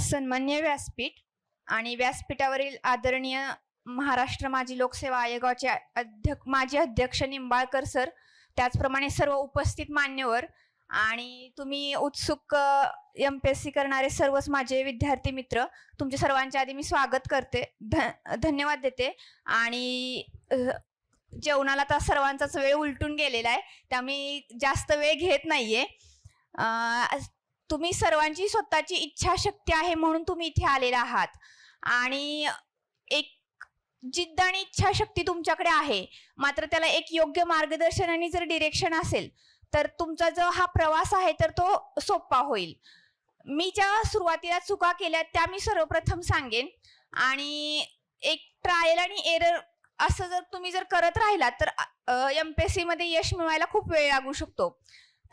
सन्मान्य व्यासपीठ आणि व्यासपीठावरील आदरणीय महाराष्ट्र माजी लोकसेवा आयोगाचे अध्यक्ष माजी अध्यक्ष निंबाळकर सर त्याचप्रमाणे सर्व उपस्थित मान्यवर आणि तुम्ही उत्सुक एम पी एस सी करणारे सर्वच माझे विद्यार्थी मित्र तुमच्या सर्वांच्या आधी मी स्वागत करते. ध धन्यवाद देते. आणि जेवणाला तर सर्वांचाच वेळ उलटून गेलेला आहे त्यामुळे जास्त वेळ घेत नाहीये. आहे तुम्ही सर्वांची स्वतःची इच्छाशक्ती आहे म्हणून तुम्ही इथे आलेला आहात. आणि एक जिद्द आणि इच्छाशक्ती तुमच्याकडे आहे. मात्र त्याला एक योग्य मार्गदर्शन आणि जर डिरेक्शन असेल तर तुमचा जो हा प्रवास आहे तर तो सोपा होईल. मी ज्या सुरुवातीला चुका केल्या त्या मी सर्वप्रथम सांगेन. आणि एक ट्रायल आणि एरर असं जर तुम्ही जर करत राहिलात तर एम पी एस सीमध्ये यश मिळवायला खूप वेळ लागू शकतो.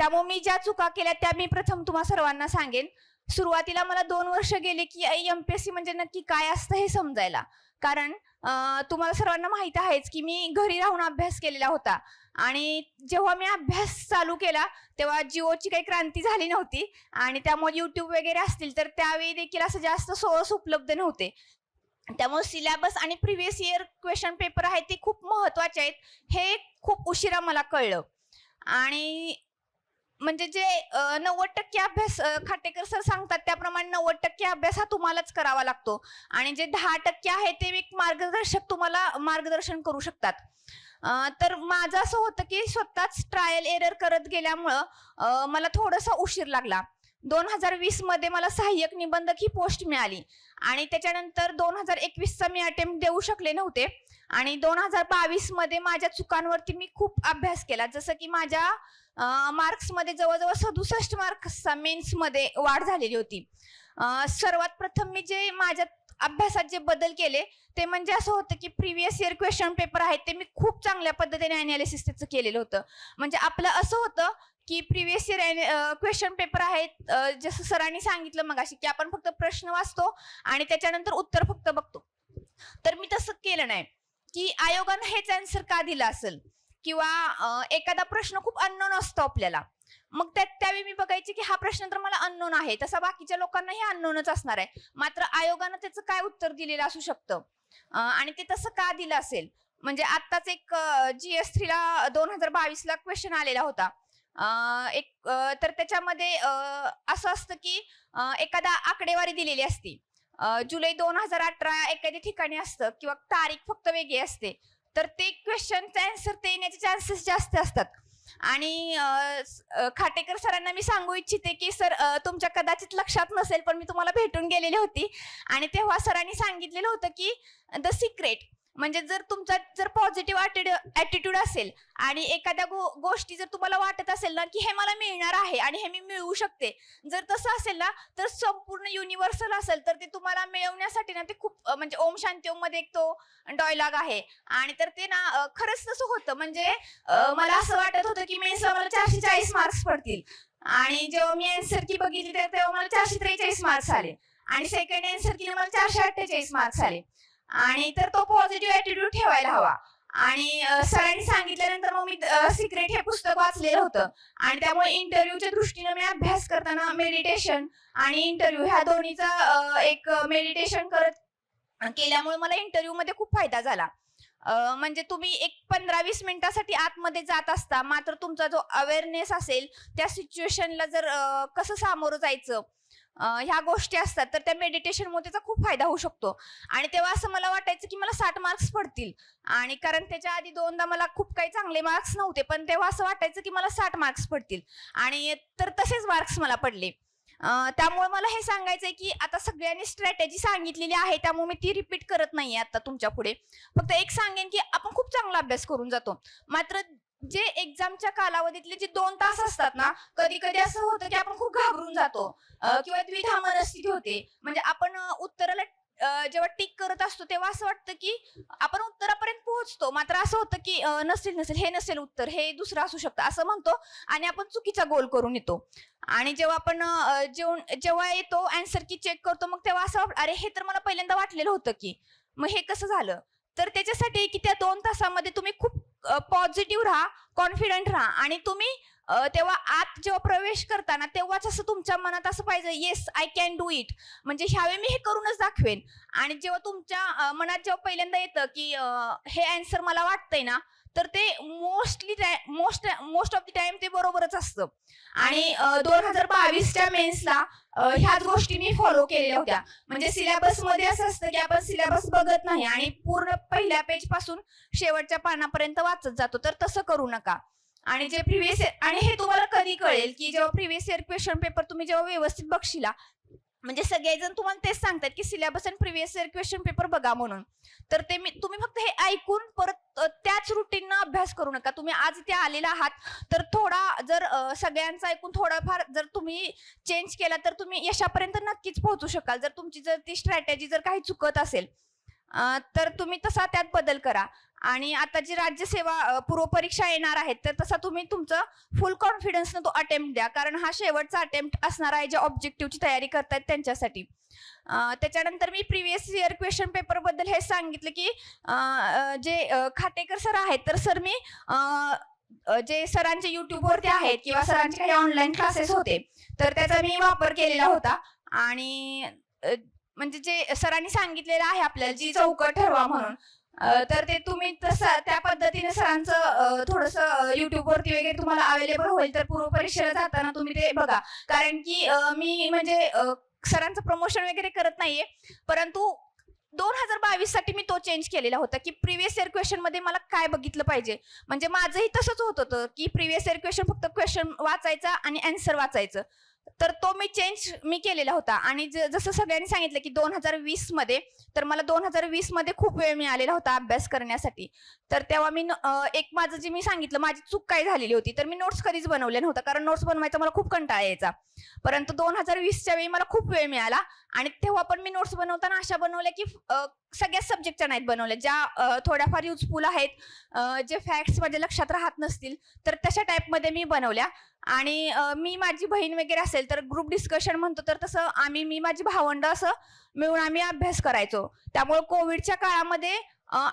त्यामुळे मी ज्या चुका केल्या त्या मी प्रथम तुम्हा सर्वांना सांगेन. सुरुवातीला मला दोन वर्ष गेले की एम पी एस सी म्हणजे नक्की काय असतं हे समजायला. कारण तुम्हाला सर्वांना माहीत आहेच की मी घरी राहून अभ्यास केलेला होता. आणि जेव्हा मी अभ्यास चालू केला तेव्हा जिओची काही क्रांती झाली नव्हती. आणि त्यामुळे युट्यूब वगैरे असतील तर त्यावेळी देखील असं जास्त सोर्स उपलब्ध नव्हते. त्यामुळे सिलेबस आणि प्रिव्हियस इयर क्वेश्चन पेपर आहेत ते खूप महत्त्वाचे आहेत. हे खूप उशिरा मला कळलं. आणि म्हणजे जे नव्वद टक्के अभ्यास खाटेकर सर सांगतात त्याप्रमाणे नव्वद टक्के अभ्यास हा तुम्हालाच करावा लागतो. आणि जे दहा टक्के आहे ते एक मार्गदर्शक तुम्हाला मार्गदर्शन करू शकतात. तर माझं असं होतं की स्वतःच ट्रायल एरर करत गेल्यामुळं मला थोडासा उशीर लागला. दोन हजार वीसमध्ये मला सहाय्यक निबंधक ही पोस्ट मिळाली. आणि त्याच्यानंतर दोन हजार एकवीसचा मी अटेम्प्ट देऊ शकले नव्हते. आणि दोन हजार बावीसमध्ये माझ्या चुकांवरती मी खूप अभ्यास केला. जसं की माझ्या मार्क्समध्ये जवळजवळ सदुसष्ट मार्क्सचा मेन्समध्ये वाढ झालेली होती. सर्वात प्रथम मी जे माझ्या अभ्यासात जे बदल केले ते म्हणजे असं होतं की प्रिव्हियस इयर क्वेश्चन पेपर आहेत ते मी खूप चांगल्या पद्धतीने अनालिसिस त्याचं केलेलं होतं. म्हणजे आपलं असं होतं की प्रिव्हियस इयर क्वेश्चन पेपर आहेत जसं सरांनी सांगितलं मग की आपण फक्त प्रश्न वाचतो आणि त्याच्यानंतर उत्तर फक्त बघतो. तर मी तसं केलं नाही. की आयोगानं हेच आन्सर का दिलं असेल? किंवा एखादा प्रश्न खूप अननोन असतो आपल्याला. मग त्यात त्यावेळी मी बघायचे की हा प्रश्न तर मला अननोन आहे. तसा बाकीच्या लोकांना हे अननोनच असणार आहे. मात्र आयोगानं त्याचं काय उत्तर दिलेलं असू शकतं? आणि ते तसं का दिलं असेल? म्हणजे आत्ताच एक जी एस थ्रीला दोन हजार बावीसला क्वेश्चन आलेला होता. एक तर त्याच्यामध्ये असं असतं की एखादा आकडेवारी दिलेली असती. जुलै दोन हजार अठरा एखाद्या ठिकाणी असतं किंवा तारीख फक्त वेगळी असते. तर ते क्वेश्चनचा आन्सर ते येण्याचे चान्सेस जास्त असतात. आणि खाटेकर सरांना मी सांगू इच्छिते की सर तुमच्या कदाचित लक्षात नसेल पण मी तुम्हाला भेटून गेलेली होती. आणि तेव्हा सरांनी सांगितलेलं होतं की द सिक्रेट म्हणजे जर तुमचा जर पॉझिटिव्ह ऍटिट्यूड असेल आणि एखाद्या गो- गोष्टी जर तुम्हाला वाटत असेल ना की हे मला मिळणार आहे आणि हे मी मिळवू शकते. जर तसं असेल ना तर संपूर्ण युनिव्हर्सल असेल तर ते तुम्हाला मिळवण्यासाठी ना ते खूप म्हणजे ओम शांती ओममध्ये एक तो डायलॉग आहे. आणि तर ते ना खरंच तसं होतं. म्हणजे मला असं वाटत होतं की मेन्सला मला चारशे चाळीस मार्क्स पडतील. आणि जेव्हा मी आन्सर की बघितली तर तेव्हा मला चारशे त्रेचाळीस मार्क्स आले. आणि सेकंड आन्सर की मला चारशे अठ्ठेचाळीस मार्क्स आले. आणि तर तो पॉझिटिव्ह ऍटिट्यूड ठेवायला हवा. आणि सरांनी सांगितल्यानंतर मग मी सिक्रेट हे पुस्तक वाचलेलं होतं. आणि त्यामुळे इंटरव्ह्यूच्या दृष्टीने मी अभ्यास करताना मेडिटेशन आणि इंटरव्ह्यू ह्या दोन्हीचा एक मेडिटेशन करत केल्यामुळे मला इंटरव्ह्यू मध्ये खूप फायदा झाला. म्हणजे तुम्ही एक पंधरा वीस मिनिटासाठी आतमध्ये जात असता मात्र तुमचा जो अवेअरनेस असेल त्या सिच्युएशनला जर कसं सामोरं जायचं? ह्या गोष्टी असतात तर त्या मेडिटेशनमुळे त्याचा खूप फायदा होऊ शकतो. आणि तेव्हा असं मला वाटायचं की मला साठ मार्क्स पडतील. आणि कारण त्याच्या आधी दोनदा मला खूप काही चांगले मार्क्स नव्हते पण तेव्हा असं वाटायचं की मला साठ मार्क्स पडतील. आणि तर तसेच मार्क्स मला पडले. त्यामुळे मला हे सांगायचंय की आता सगळ्यांनी स्ट्रॅटेजी सांगितलेली आहे त्यामुळे मी ती रिपीट करत नाहीये आता तुमच्यापुढे. फक्त एक सांगेन की आपण खूप चांगला अभ्यास करून जातो. मात्र जे एक्झामच्या कालावधीतले जे दोन तास असतात ना कधी कधी असं होतं की आपण खूप घाबरून जातो. किंवा द्विधा मनस्थिती होते म्हणजे आपण उत्तराला जेव्हा टिक करत असतो तेव्हा असं वाटतं की आपण उत्तरापर्यंत पोहोचतो. मात्र असं होतं की नसेल नसेल हे नसेल उत्तर हे दुसरं असू शकतं असं म्हणतो आणि आपण चुकीचा गोल करून येतो. आणि जेव्हा आपण जेवण जेव्हा येतो अँसर की चेक करतो मग तेव्हा असं अरे हे तर मला पहिल्यांदा वाटलेलं होतं की मग हे कसं झालं? तर त्याच्यासाठी की त्या दोन तासामध्ये तुम्ही खूप पॉझिटिव्ह राहा कॉन्फिडंट राहा आणि तुम्ही तेव्हा आत जेव्हा प्रवेश करताना तेव्हाच असं तुमच्या मनात असं पाहिजे yes I can do it म्हणजे ह्यावेळी मी हे करूनच दाखवेन. आणि जेव्हा तुमच्या मनात जेव्हा पहिल्यांदा येतं की हे अँसर मला वाटतंय ना तर ते mostly most most of the time ते बरोबरच असतं. आणि दोन हजार बावीसच्या मेन्सला ह्याच गोष्टी मी फॉलो केलेल्या होत्या. म्हणजे सिलेबसमध्ये असं असतं की आपण सिलेबस बघत नाही आणि पूर्ण पहिल्या पेजपासून शेवटच्या पानापर्यंत वाचत जातो. तर तसं करू नका. आणि जे प्रिव्हियस आणि हे तुम्हाला कधी कळेल की जेव्हा प्रिव्हियस इयर क्वेश्चन पेपर तुम्ही जेव्हा व्यवस्थित बघशिला म्हणजे सगळेजण तुम्हाला तेच सांगतात की सिलेबस आणि प्रिव्हियस इयर क्वेश्चन पेपर बघा म्हणून. तर ते मी तुम्ही फक्त हे ऐकून परत त्याच रुटीननं अभ्यास करू नका. तुम्ही आज इथे आलेला आहात तर थोडा जर सगळ्यांचा ऐकून थोडाफार जर तुम्ही चेंज केला तर तुम्ही यशापर्यंत नक्कीच पोहोचू शकाल. जर तुमची जर ती स्ट्रॅटेजी जर काही चुकत असेल तर तुम्ही तसा त्यात बदल करा. आणि आता जी राज्यसेवा पूर्वपरीक्षा येणार आहेत तर तसा तुम्ही तुमचं फुल कॉन्फिडन्सनं तो अटेम्प्ट द्या. कारण हा शेवटचा अटेम्प्ट असणार आहे जे ऑब्जेक्टिव्हची तयारी करतायत त्यांच्यासाठी. त्याच्यानंतर मी प्रिव्हियस इयर क्वेश्चन पेपरबद्दल हे सांगितलं की जे खातेकर सर आहेत तर सर मी जे सरांचे युट्यूबवरती आहेत किंवा सरांचे काही ऑनलाईन क्लासेस होते तर त्याचा मी वापर केलेला होता. आणि म्हणजे जे सरांनी सांगितलेलं आहे आपल्याला जी चौकट ठरवा म्हणून. तर ते तुम्ही तसं त्या पद्धतीने सरांचं थोडस युट्यूब वरती वगैरे तुम्हाला अवेलेबल होईल तर पूर्व परीक्षेला जाताना तुम्ही ते बघा. कारण की मी म्हणजे सरांचं प्रमोशन वगैरे करत नाहीये परंतु दोन हजार बावीससाठी मी तो चेंज केलेला होता की प्रिव्हियस इयर क्वेश्चनमध्ये मला काय बघितलं पाहिजे. म्हणजे माझंही तसंच होत होतं की प्रिव्हियस इयर क्वेश्चन फक्त क्वेश्चन वाचायचा आणि आन्सर वाचायचं. तर तो मी चेंज मी केलेला होता. आणि ज- जसं सगळ्यांनी सांगितलं की दोन हजार वीसमध्ये तर मला दोन हजार वीसमध्ये खूप वेळ मिळालेला होता अभ्यास करण्यासाठी. तर तेव्हा मी न- एक माझं जे मी सांगितलं माझी चूक काय झालेली होती तर मी नोट्स कधीच बनवल्या नव्हता कारण नोट्स बनवायचा मला खूप कंटाळा यायचा. परंतु दोन हजार वीसच्या वेळी मला खूप वेळ मिळाला आणि तेव्हा पण मी नोट्स बनवताना अशा बनवल्या की सगळ्याच सगळ्या सब्जेक्टच्या नाहीत बनवल्या ज्या थोड्याफार युजफुल आहेत जे फॅक्ट्स माझ्या लक्षात राहत नसतील तर तशा टाईपमध्ये मी बनवल्या. आणि मी माझी बहीण वगैरे असेल तर ग्रुप डिस्कशन म्हणतो तर तसं आम्ही मी माझी भावंड असं मिळून आम्ही अभ्यास करायचो. त्यामुळे कोविडच्या काळामध्ये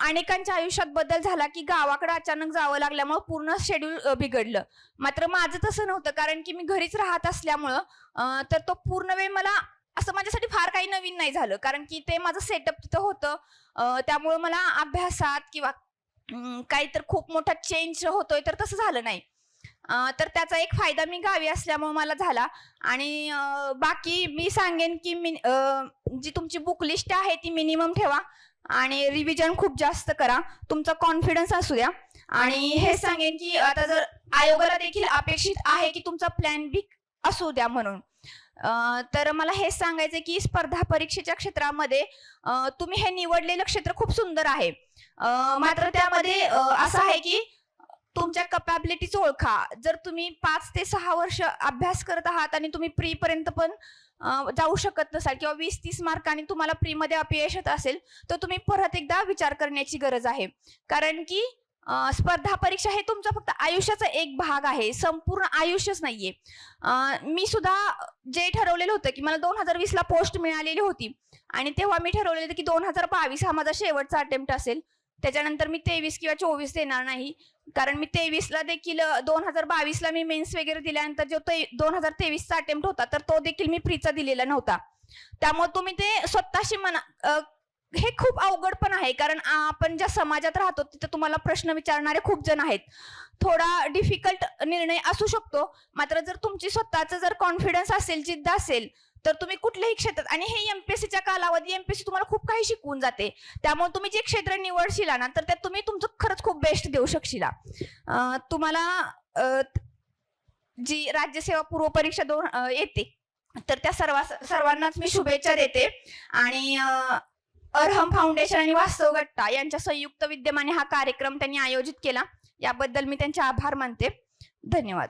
अनेकांच्या आयुष्यात बदल झाला की गावाकडे अचानक जावं लागल्यामुळे पूर्ण शेड्यूल बिघडलं. मात्र माझं तसं नव्हतं कारण की मी घरीच राहत असल्यामुळं तर तो पूर्ण वेळ मला असं माझ्यासाठी फार काही नवीन नाही झालं. कारण की ते माझं सेटअप तिथं होतं. त्यामुळं मला अभ्यासात किंवा काही तर खूप मोठा चेंज होतोय तर तसं झालं नाही. तर त्याचा एक फायदा मी गावी असल्यामुळे मला झाला. आणि बाकी मी सांगेन की मी जी तुमची बुक लिस्ट आहे ती मिनिमम ठेवा आणि रिव्हिजन खूप जास्त करा. तुमचा कॉन्फिडन्स असू द्या. आणि हे सांगेन की आता जर आयोगाला देखील अपेक्षित आहे की तुमचा प्लॅन बी असू द्या म्हणून. तर मला हेच सांगायचं की स्पर्धा परीक्षेच्या क्षेत्रामध्ये तुम्ही हे निवडलेलं क्षेत्र खूप सुंदर आहे. मात्र त्यामध्ये असं आहे की तुमच्या कपॅबिलिटीज ओळखा. जर तुम्ही पाच ते सहा वर्ष अभ्यास करत आहात आणि तुम्ही प्री पर्यंत पण जाऊ शकत नसाल किंवा वीस तीस मार्कांनी तुम्हाला प्री मध्ये अपयश येत असेल तर तुम्ही परत एकदा विचार करण्याची गरज आहे. कारण की स्पर्धा परीक्षा हे तुमचा फक्त आयुष्याचा एक भाग आहे. संपूर्ण आयुष्यच नाहीये. मी सुद्धा जे ठरवलेलं होतं की मला दोन हजार वीस ला पोस्ट मिळालेली होती. आणि तेव्हा मी ठरवलेलं की दोन हजार बावीस हा माझा शेवटचा अटेम्प्ट असेल. त्याच्यानंतर मी तेवीस किंवा चोवीस देणार नाही. कारण मी तेवीसला देखील दोन हजार बावीसला मी मेन्स वगैरे दिल्यानंतर जो दोन हजार तेवीसचा अटेम्प्ट होता तर तो देखील मी फ्रीचा दिलेला नव्हता. त्यामुळे तुम्ही ते स्वतःशी मना हे खूप अवघड पण आहे. कारण आपण ज्या समाजात राहतो तिथे तुम्हाला प्रश्न विचारणारे खूप जण आहेत. थोडा डिफिकल्ट निर्णय असू शकतो. मात्र जर तुमची स्वतःचं जर कॉन्फिडन्स असेल जिद्द असेल तर तुम्ही कुठल्याही क्षेत्रात आणि हे एमपीएससीच्या कालावधी एमपीएससी तुम्हाला खूप काही शिकवून जाते. त्यामुळे तुम्ही जे क्षेत्र निवडशिला ना तर त्यात तुम्ही तुमचं खरंच खूप बेस्ट देऊ शकशिला. तुम्हाला जी राज्यसेवा पूर्व परीक्षा दोन येते तर त्या सर्व सर्वांनाच मी शुभेच्छा देते. आणि अरहम फाउंडेशन आणि वास्तव गट्टा यांच्या संयुक्त विद्यमाने हा कार्यक्रम त्यांनी आयोजित केला. याबद्दल मी त्यांचे आभार मानते. धन्यवाद.